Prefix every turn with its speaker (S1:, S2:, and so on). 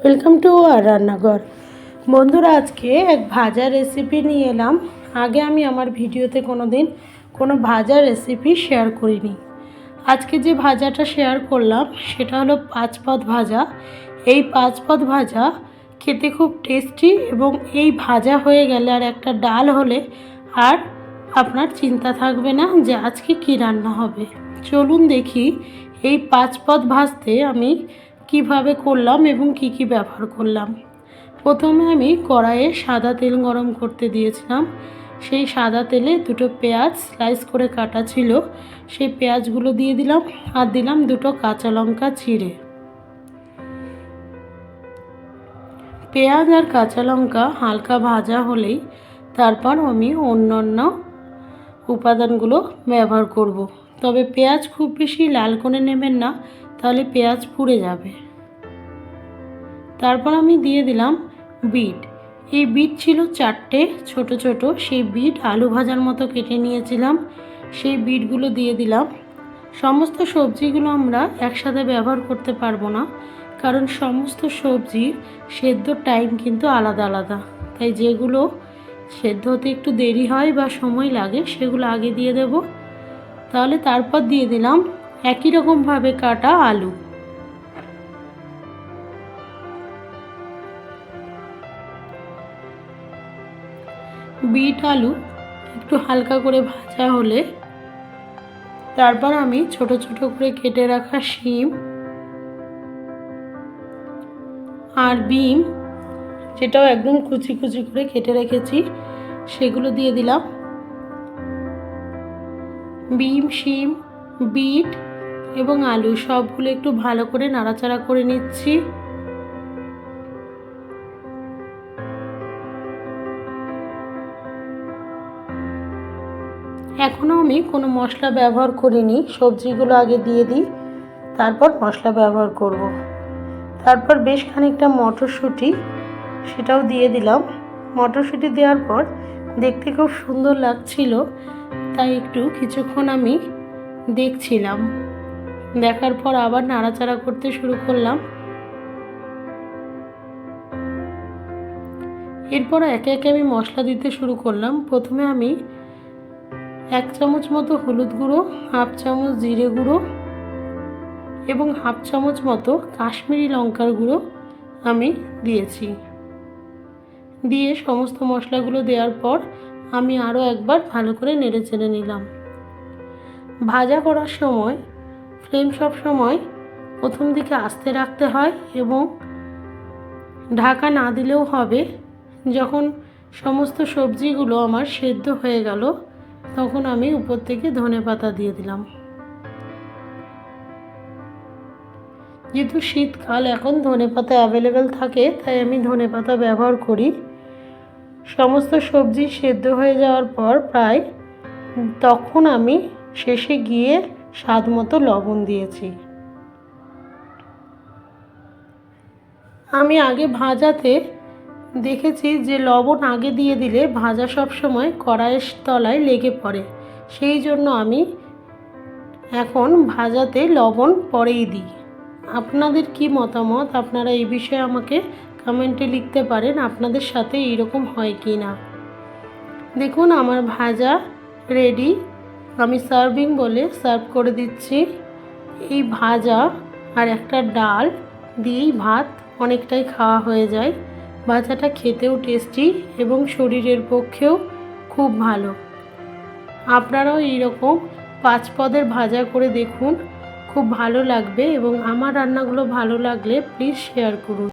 S1: Welcome to আর রান্নাঘর। বন্ধুরা, আজকে এক ভাজা রেসিপি নিয়ে এলাম। আগে আমি আমার ভিডিওতে কোনো দিন কোনো ভাজা রেসিপি শেয়ার করিনি। আজকে যে ভাজাটা শেয়ার করলাম, সেটা হলো পাঁচপদ ভাজা। এই পাঁচপদ ভাজা খেতে খুব টেস্টি এবং এই ভাজা হয়ে গেলে আর একটা ডাল হলে আর আপনার চিন্তা থাকবে না যে আজকে কী রান্না হবে। চলুন দেখি, এই পাঁচ পদ ভাজতে আমি কীভাবে করলাম এবং কি কি ব্যবহার করলাম? প্রথমে আমি কড়াইয়ে সাদা তেল গরম করতে দিয়েছিলাম। সেই সাদা তেলে দুটো পেঁয়াজ স্লাইস করে কাটা ছিল। সেই পেঁয়াজগুলো দিয়ে দিলাম আর দিলাম দুটো কাঁচা লঙ্কা চিড়ে। পেঁয়াজ আর কাঁচা লঙ্কা হালকা ভাজা হলেই তারপর আমি অন্যান্য উপাদানগুলো ব্যবহার করব। তবে পেঁয়াজ খুব বেশি লাল করে নেবেন না। তাহলে পেঁয়াজ পুড়ে যাবে। তারপর আমি দিয়ে দিলাম বিট। এই বিট ছিল চারটে, ছোট ছোট। সেই বিট আলু ভাজার মতো কেটে নিয়েছিলাম। সেই বিটগুলো দিয়ে দিলাম। সমস্ত সবজিগুলো আমরা একসাথে ব্যবহার করতে পারব না, কারণ সমস্ত সবজির সেদ্ধ টাইম কিন্তু আলাদা আলাদা। তাই যেগুলো সেদ্ধ হতে একটু দেরি হয় বা সময় লাগে, সেগুলো আগে দিয়ে দেব। তাহলে তারপর দিয়ে দিলাম একই রকমভাবে কাটা আলু। বিট আলু একটু হালকা করে ভাজা হলে তারপর আমি ছোট ছোট করে কেটে রাখা শিম আর বিম, যেটাও একদম কুচি কুচি করে কেটে রেখেছি, সেগুলো দিয়ে দিলাম। বিম, শিম, বিট এবং আলু সবগুলো একটু ভালো করে নাড়াচাড়া করে নিচ্ছি। এখনও আমি কোনো মশলা ব্যবহার করিনি। সবজিগুলো আগে দিয়ে দিই, তারপর মশলা ব্যবহার করব। তারপর বেশ খানিকটা মটরশুঁটি, সেটাও দিয়ে দিলাম। মটরশুঁটি দেওয়ার পর দেখতে খুব সুন্দর লাগছিল, তাই একটু কিছুক্ষণ আমি দেখছিলাম। দেখার পর আবার নাড়াচাড়া করতে শুরু করলাম। এরপর একে একে আমি মশলা দিতে শুরু করলাম। প্রথমে আমি এক চামচ মতো হলুদ গুঁড়ো, হাফ চামচ জিরে গুঁড়ো এবং হাফ চামচ মতো কাশ্মীরি লঙ্কার গুঁড়ো আমি দিয়েছি। দিয়ে সমস্ত মশলাগুলো দেওয়ার পর আমি আরও একবার ভালো করে নেড়ে চেড়ে নিলাম। ভাজা করার সময় ফ্লেম সব সময় প্রথম দিকে আস্তে রাখতে হয় এবং ঢাকা না দিলেও হবে। যখন সমস্ত সবজিগুলো আমার সেদ্ধ হয়ে গেল, তখন আমি উপর থেকে ধনে পাতা দিয়ে দিলাম। যেহেতু শীতকাল, এখন ধনে পাতা অ্যাভেলেবেল থাকে, তাই আমি ধনে পাতা ব্যবহার করি। সমস্ত সবজি সেদ্ধ হয়ে যাওয়ার পর প্রায় তখন আমি শেষে গিয়ে স্বাদ মতো লবণ দিয়েছি। আমি আগে ভাজাতে দেখেছি যে লবণ আগে দিয়ে দিলে ভাজা সব সময় কড়াইয়ের তলায় লেগে পড়ে। সেই জন্য আমি এখন ভাজাতে লবণ পরেই দিই। আপনাদের কি মতামত? আপনারা এই বিষয়ে আমাকে কমেন্টে লিখতে পারেন আপনাদের সাথে এইরকম হয় কি না দেখুন, আমার ভাজা রেডি আমি সার্ভিং বলে সার্ভ করে দিচ্ছি। এই ভাজা আর একটা ডাল দিয়েই ভাত অনেকটাই খাওয়া হয়ে যায়। ভাজাটা খেতেও টেস্টি এবং শরীরের পক্ষেও খুব ভালো। আপনারাও এইরকম পাঁচ পদের ভাজা করে দেখুন। খুব ভালো লাগবে এবং আমার রান্নাগুলো ভালো লাগলে প্লিজ শেয়ার করুন।